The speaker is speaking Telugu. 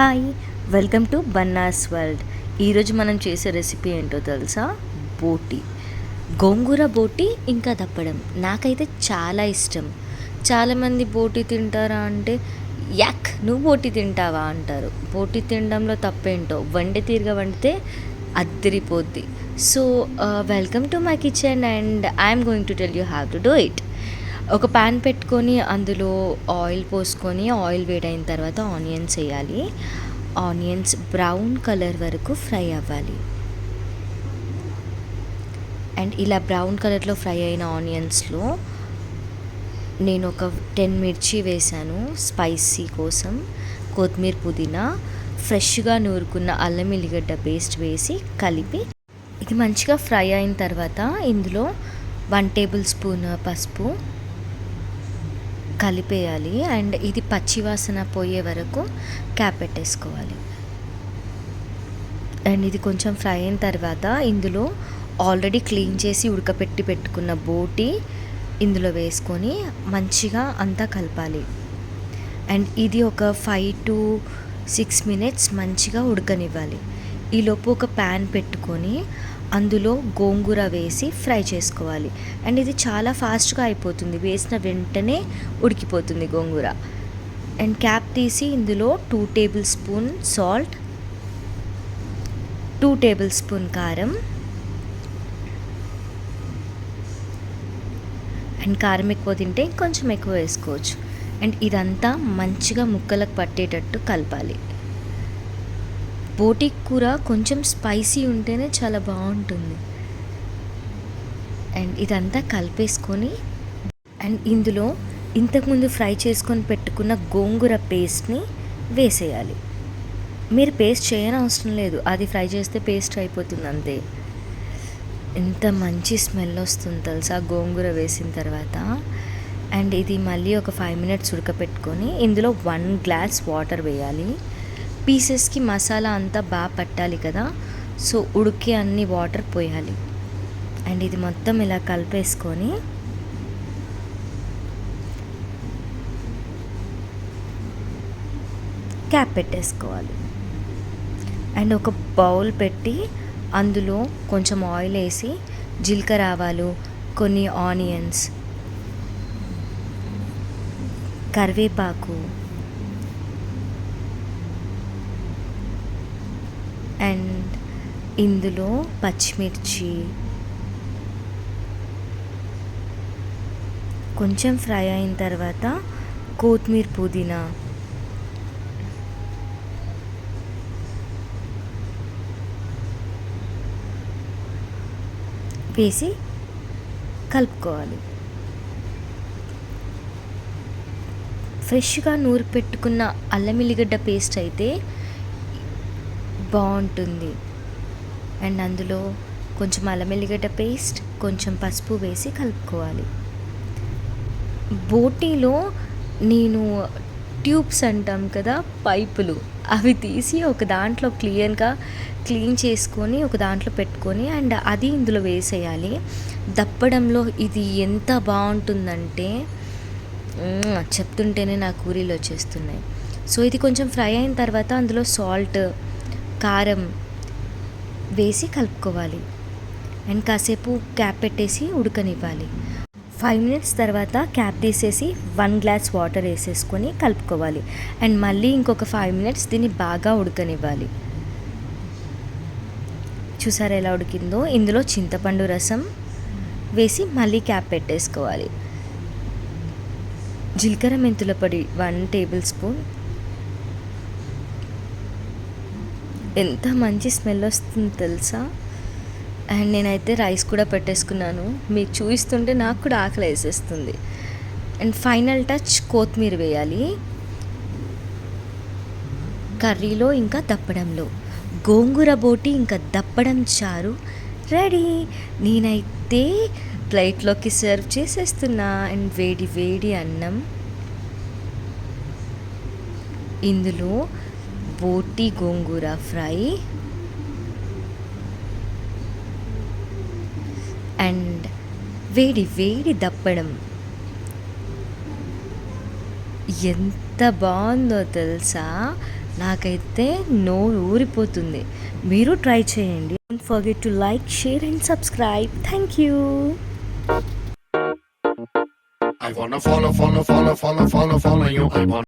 Hi welcome to Banna's world. ఈరోజు మనం చేసే రెసిపీ ఏంటో తెలుసా? బోటి. గోంగూర బోటి ఇంకా దప్పడం నాకైతే చాలా ఇష్టం. చాలామంది బోటి తింటారా అంటే యాక్ నువ్వు బోటి తింటావా అంటారు. బోటి తినడంలో తప్పేంటో? వండి తీరుగా వండితే అద్దరిపోద్ది. So uh, welcome to my kitchen and I'm going to tell you have to do it. ఒక ప్యాన్ పెట్టుకొని అందులో ఆయిల్ పోసుకొని ఆయిల్ వేడైన తర్వాత ఆనియన్స్ వేయాలి. ఆనియన్స్ బ్రౌన్ కలర్ వరకు ఫ్రై అవ్వాలి. అండ్ ఇలా బ్రౌన్ కలర్లో ఫ్రై అయిన ఆనియన్స్లో నేను ఒక టెన్ మిర్చి వేసాను స్పైసీ కోసం. కొత్తిమీర పుదీనా ఫ్రెష్గా నూరుకున్న అల్లం ఎల్లిగడ్డ పేస్ట్ వేసి కలిపి ఇది మంచిగా ఫ్రై అయిన తర్వాత ఇందులో వన్ టేబుల్ స్పూన్ పసుపు కలిపేయాలి. అండ్ ఇది పచ్చివాసన పోయే వరకు క్యాప్ పెట్టేసుకోవాలి. అండ్ ఇది కొంచెం ఫ్రై అయిన తర్వాత ఇందులో ఆల్రెడీ క్లీన్ చేసి ఉడకపెట్టి పెట్టుకున్న బోటి ఇందులో వేసుకొని మంచిగా అంతా కలపాలి. అండ్ ఇది ఒక ఫైవ్ టు సిక్స్ మినిట్స్ మంచిగా ఉడకనివ్వాలి. ఈలోపు ఒక ప్యాన్ పెట్టుకొని అందులో గోంగూర వేసి ఫ్రై చేసుకోవాలి. అండ్ ఇది చాలా ఫాస్ట్గా అయిపోతుంది. వేసిన వెంటనే ఉడికిపోతుంది గోంగూర. అండ్ క్యాప్ తీసి ఇందులో two tablespoon salt two tablespoon కారం అండ్ కారం ఎక్కువ తింటే కొంచెం ఎక్కువ వేసుకోవచ్చు. అండ్ ఇదంతా మంచిగా ముక్కలకు పట్టేటట్టు కలపాలి. బోటి కూర కొంచెం స్పైసీ ఉంటేనే చాలా బాగుంటుంది. అండ్ ఇదంతా కలిపేసుకొని అండ్ ఇందులో ఇంతకుముందు ఫ్రై చేసుకొని పెట్టుకున్న గోంగూర పేస్ట్ని వేసేయాలి. మీరు పేస్ట్ చేయని అవసరం లేదు అది ఫ్రై చేస్తే పేస్ట్ అయిపోతుంది అంతే. ఎంత మంచి స్మెల్ వస్తుంది తెలుసా గోంగూర వేసిన తర్వాత. అండ్ ఇది మళ్ళీ ఒక ఫైవ్ మినిట్స్ ఉడకపెట్టుకొని ఇందులో వన్ గ్లాస్ వాటర్ వేయాలి. పీసెస్కి మసాలా అంతా బాగా పట్టాలి కదా. సో ఉడికే అన్ని వాటర్ పోయాలి. అండ్ ఇది మొత్తం ఇలా కలిపేసుకొని క్యాప్ పెట్టేసుకోవాలి. అండ్ ఒక బౌల్ పెట్టి అందులో కొంచెం ఆయిల్ వేసి జీలకర్ర ఆవాలు కొన్ని ఆనియన్స్ కరివేపాకు అండ్ ఇందులో పచ్చిమిర్చి కొంచెం ఫ్రై అయిన తర్వాత కొత్తిమీర పుదీనా వేసి కలుపుకోవాలి. ఫ్రెష్గా నూరు పెట్టుకున్న అల్లం ఎల్లిగడ్డ పేస్ట్ అయితే బాగుంటుంది. అండ్ అందులో కొంచెం అల్లం ఎల్లిగడ్డ పేస్ట్ కొంచెం పసుపు వేసి కలుపుకోవాలి. బోటీలో నేను ట్యూబ్స్ అంటాం కదా పైపులు. అవి తీసి ఒక దాంట్లో క్లియర్గా క్లీన్ చేసుకొని ఒక దాంట్లో పెట్టుకొని అండ్ అది ఇందులో వేసేయాలి. దప్పడంలో ఇది ఎంత బాగుంటుందంటే చెప్తుంటేనే నా కూరీలు వచ్చేస్తున్నాయి సో ఇది కొంచెం ఫ్రై అయిన తర్వాత అందులో సాల్ట్ కారం వేసి కలుపుకోవాలి. అండ్ కాసేపు క్యాప్ పెట్టేసి ఉడకనివ్వాలి. ఫైవ్ మినిట్స్ తర్వాత క్యాప్ తీసేసి వన్ గ్లాస్ వాటర్ వేసేసుకొని కలుపుకోవాలి. అండ్ మళ్ళీ ఇంకొక ఫైవ్ మినిట్స్ దీన్ని బాగా ఉడకనివ్వాలి. చూసారా ఎలా ఉడికిందో? ఇందులో చింతపండు రసం వేసి మళ్ళీ క్యాప్ పెట్టేసుకోవాలి. జీలకర్ర మెంతుల పొడి వన్ టేబుల్ స్పూన్ ఎంత మంచి స్మెల్ వస్తుంది తెలుసా? అండ్ నేనైతే రైస్ కూడా పెట్టేసుకున్నాను. మీకు చూపిస్తుంటే నాకు కూడా ఆకలి వేసేస్తుంది. అండ్ ఫైనల్ టచ్ కొత్తిమీర వేయాలి. కర్రీలో ఇంకా దప్పడంలో. గోంగూర బోటి ఇంకా దప్పడం చారు. రెడీ. నేనైతే ప్లేట్లోకి సర్వ్ చేసేస్తున్నా. అండ్ వేడి వేడి అన్నం. ఇందులో బోటి గోంగూర ఫ్రై. అండ్ వేడి వేడి దప్పడం. ఎంత బాగుందో తెలుసా? నాకైతే నోరు ఊరిపోతుంది. మీరు ట్రై చేయండి. Don't forget to like share and subscribe thank you I wanna follow, follow, follow, follow, follow, follow you. I wanna